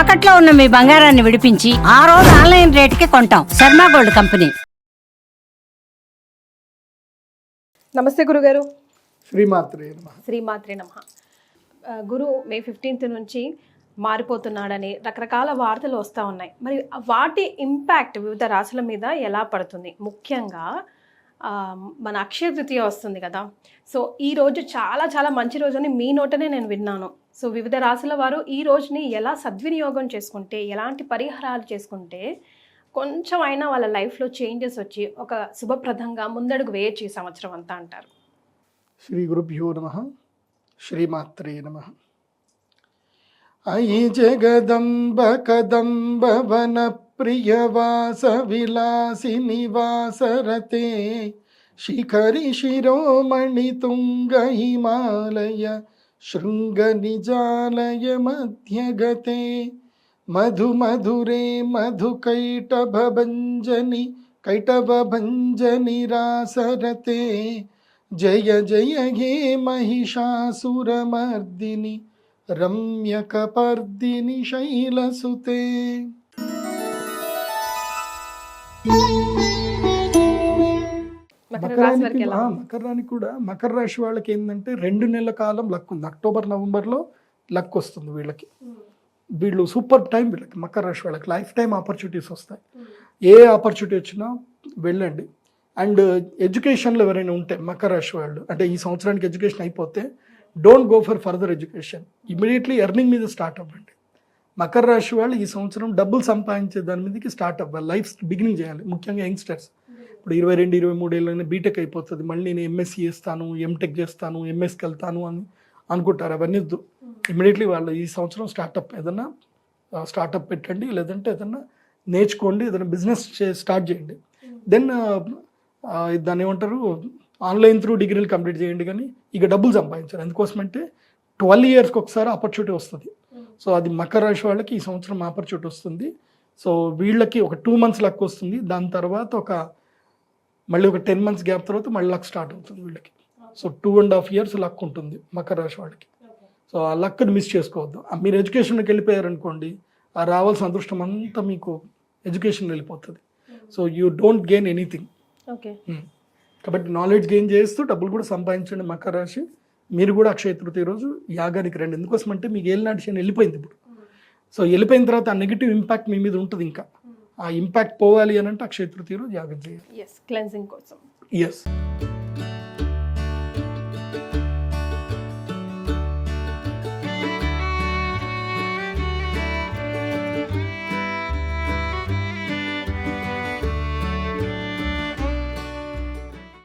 తాకట్లో ఉన్న మీ బంగారాన్ని విడిపించి ఆ రోజు ఆన్లైన్ రేటుకి కొంటాం. Sharma gold company. నమస్తే గురుగారు. శ్రీమాత్రే నమః. శ్రీమాత్రే నమ. గురు మే ఫిఫ్టీన్త్ నుంచి మారిపోతున్నాడని రకరకాల వార్తలు వస్తూ ఉన్నాయి. మరి వాటి ఇంపాక్ట్ వివిధ రాశుల మీద ఎలా పడుతుంది? ముఖ్యంగా మన అక్షయ తృతీయ వస్తుంది కదా. సో ఈ రోజు చాలా చాలా మంచి రోజు అని మీ నోటనే నేను విన్నాను. సో వివిధ రాశుల వారు ఈ రోజుని ఎలా సద్వినియోగం చేసుకుంటే ఎలాంటి పరిహారాలు చేసుకుంటే కొంచెం అయినా వాళ్ళ లైఫ్లో చేంజెస్ వచ్చి ఒక శుభప్రదంగా ముందడుగు వేయచ్చు ఈ సంవత్సరం అంతా అంటారు. శ్రీ గురుభ్యో నమ. శ్రీమాత్రే నమ. అయి జగదంబ కదంబ వన ప్రియవాస విలాసి నివాసరతే శిఖరి శిరోమణి తుంగ హిమాలయ శృంగ నిజాలయ మధ్యగతే మధు మధురే మధు కైటభంజని కైటభంజని రాసరతే జయ జయ హే మహిషాసురమర్దిని రమ్యకపర్దిని శైలసుతే. మకర మకరానికి ఆ, మకరానికి కూడా మకర రాశి వాళ్ళకి ఏంటంటే రెండు నెలల కాలం లక్ ఉంది. అక్టోబర్ నవంబర్లో లక్ వస్తుంది వీళ్ళకి. వీళ్ళు సూపర్ టైం వీళ్ళకి మకర రాశి వాళ్ళకి. లైఫ్ టైం ఆపర్చునిటీస్ వస్తాయి. ఏ ఆపర్చునిటీ వచ్చినా వెళ్ళండి. అండ్ ఎడ్యుకేషన్లో ఎవరైనా ఉంటే మకర రాశి వాళ్ళు అంటే ఈ సంవత్సరానికి ఎడ్యుకేషన్ అయిపోతే don't go for further education. Immediately earning మీద స్టార్ట్ అవ్వండి. మకర రాశి వాళ్ళు ఈ సంవత్సరం డబ్బులు సంపాదించే దాని మీదకి స్టార్ట్ అవ్వాలి. లైఫ్ బిగినింగ్ చేయాలి. ముఖ్యంగా యంగ్స్టర్స్. ఇప్పుడు ఇరవై రెండు ఇరవై మూడు ఏళ్ళని బీటెక్ అయిపోతుంది. మళ్ళీ నేను ఎంఎస్సీ చేస్తాను ఎంటెక్ చేస్తాను ఎంఎస్కి వెళ్తాను అని అనుకుంటారు. అవన్నీ ఇమీడియట్లీ వాళ్ళు ఈ సంవత్సరం స్టార్టప్ ఏదన్నా స్టార్టప్ పెట్టండి. లేదంటే ఏదన్నా నేర్చుకోండి. ఏదైనా బిజినెస్ స్టార్ట్ చేయండి. దెన్ దాన్ని ఏమంటారు? ఆన్లైన్ త్రూ డిగ్రీలు కంప్లీట్ చేయండి కానీ ఇక డబ్బులు సంపాదించారు ఎందుకోసమంటే ట్వెల్వ్ ఇయర్స్కి ఒకసారి ఆపర్చునిటీ వస్తుంది. సో అది మకర రాశి వాళ్ళకి ఈ సంవత్సరం ఆపర్చునిటీ వస్తుంది. సో వీళ్ళకి ఒక టూ మంత్స్ లక్ వస్తుంది. దాని తర్వాత ఒక మళ్ళీ ఒక టెన్ మంత్స్ గ్యాప్ తర్వాత మళ్ళీ లక్ స్టార్ట్ అవుతుంది వీళ్ళకి. So two and half years luck ఉంటుంది మకర రాశి వాళ్ళకి. సో ఆ లక్ని మిస్ చేసుకోవద్దు. మీరు ఎడ్యుకేషన్కి వెళ్ళిపోయారనుకోండి ఆ రావాల్సిన అదృష్టం అంతా మీకు ఎడ్యుకేషన్ వెళ్ళిపోతుంది. So you don't gain anything okay కాబట్టి నాలెడ్జ్ గెయిన్ చేస్తూ డబ్బులు కూడా సంపాదించండి మకర రాశి. మీరు కూడా అక్షయ తృతీయ రోజు యాగానికి రండి. ఎందుకోసం అంటే మీకు ఏలినాటి శని వెళ్ళిపోయింది ఇప్పుడు. సో వెళ్ళిపోయిన తర్వాత ఆ నెగిటివ్ ఇంపాక్ట్ మీ మీద ఉంటుంది ఇంకా. ఆ ఇంపాక్ట్ పోవాలి అని అంటే అక్షయ తృతీయ రోజు యాగం చేయాలి. ఎస్ క్లెన్సింగ్ కోసం. ఎస్